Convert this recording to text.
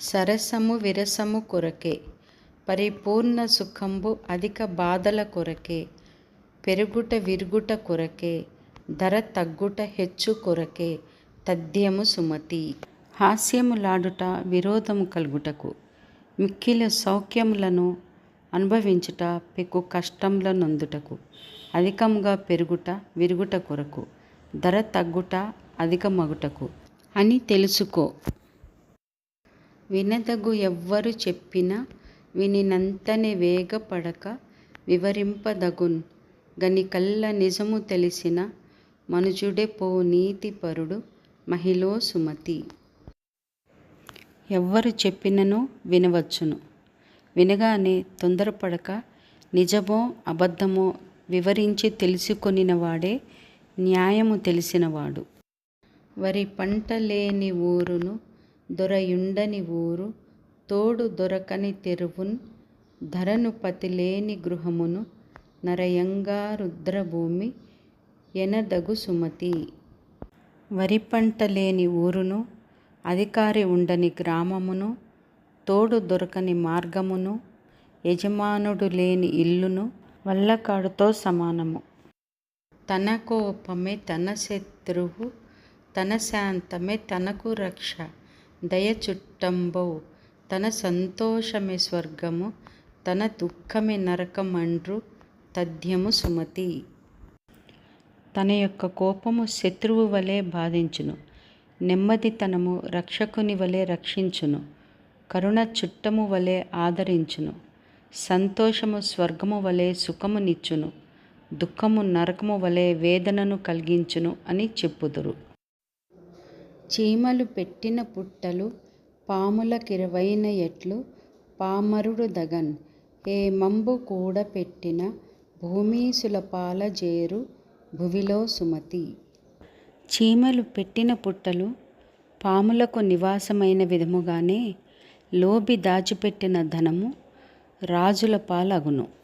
సరసము విరసము కొరకే పరిపూర్ణ సుఖంబు అధిక బాధల కొరకే పెరుగుట విరుగుట కొరకే ధర తగ్గుట హెచ్చు కొరకే తథ్యము సుమతి. హాస్యములాడుట విరోధము కలుగుటకు మిక్కిల సౌఖ్యములను అనుభవించుట పెక్కు కష్టముల నొందుటకు అధికముగా పెరుగుట విరుగుట కొరకు ధర తగ్గుట అధికమగుటకు అని తెలుసుకో. వినదగు ఎవ్వరు చెప్పిన వినినంతనే వేగపడక వివరింపదగున్. గనికల్ల నిజము తెలిసిన మనుజుడే పో నీతిపరుడు మహిళో సుమతి. ఎవ్వరు చెప్పినను వినవచ్చును. వినగానే తొందరపడక నిజమో అబద్ధమో వివరించి తెలుసుకొనినవాడే న్యాయము తెలిసినవాడు. వరి పంట లేని ఊరును దొరయుండని ఊరు తోడు దొరకని తెరువున్ ధరను పతిలేని గృహమును నరయంగా రుద్రభూమి ఎనదగు సుమతి. వరి పంట లేని ఊరును అధికారి ఉండని గ్రామమును తోడు దొరకని మార్గమును యజమానుడు లేని ఇల్లును వల్లకాడుతో సమానము. తన కోపమే తన శత్రువు తన శాంతమే తనకు రక్ష. దయచుట్టంబౌ. తన సంతోషమే స్వర్గము తన దుఃఖమే నరకమండ్రు తథ్యము సుమతి. తన యొక్క కోపము శత్రువు వలె బాధించును నెమ్మదితనము రక్షకుని వలె రక్షించును కరుణ చుట్టము వలె ఆదరించును సంతోషము స్వర్గము వలె సుఖమునిచ్చును దుఃఖము నరకము వలె వేదనను కలిగించును అని చెప్పుదురు. చీమలు పెట్టిన పుట్టలు పాములకిరవైన ఎట్లు పామరుడు దగన్. ఏ మంబు కూడ పెట్టిన భూమీసులపాల జేరు భువిలో సుమతి. చీమలు పెట్టిన పుట్టలు పాములకు నివాసమైన విధముగానే లోబి దాచిపెట్టిన ధనము రాజుల పాలగును.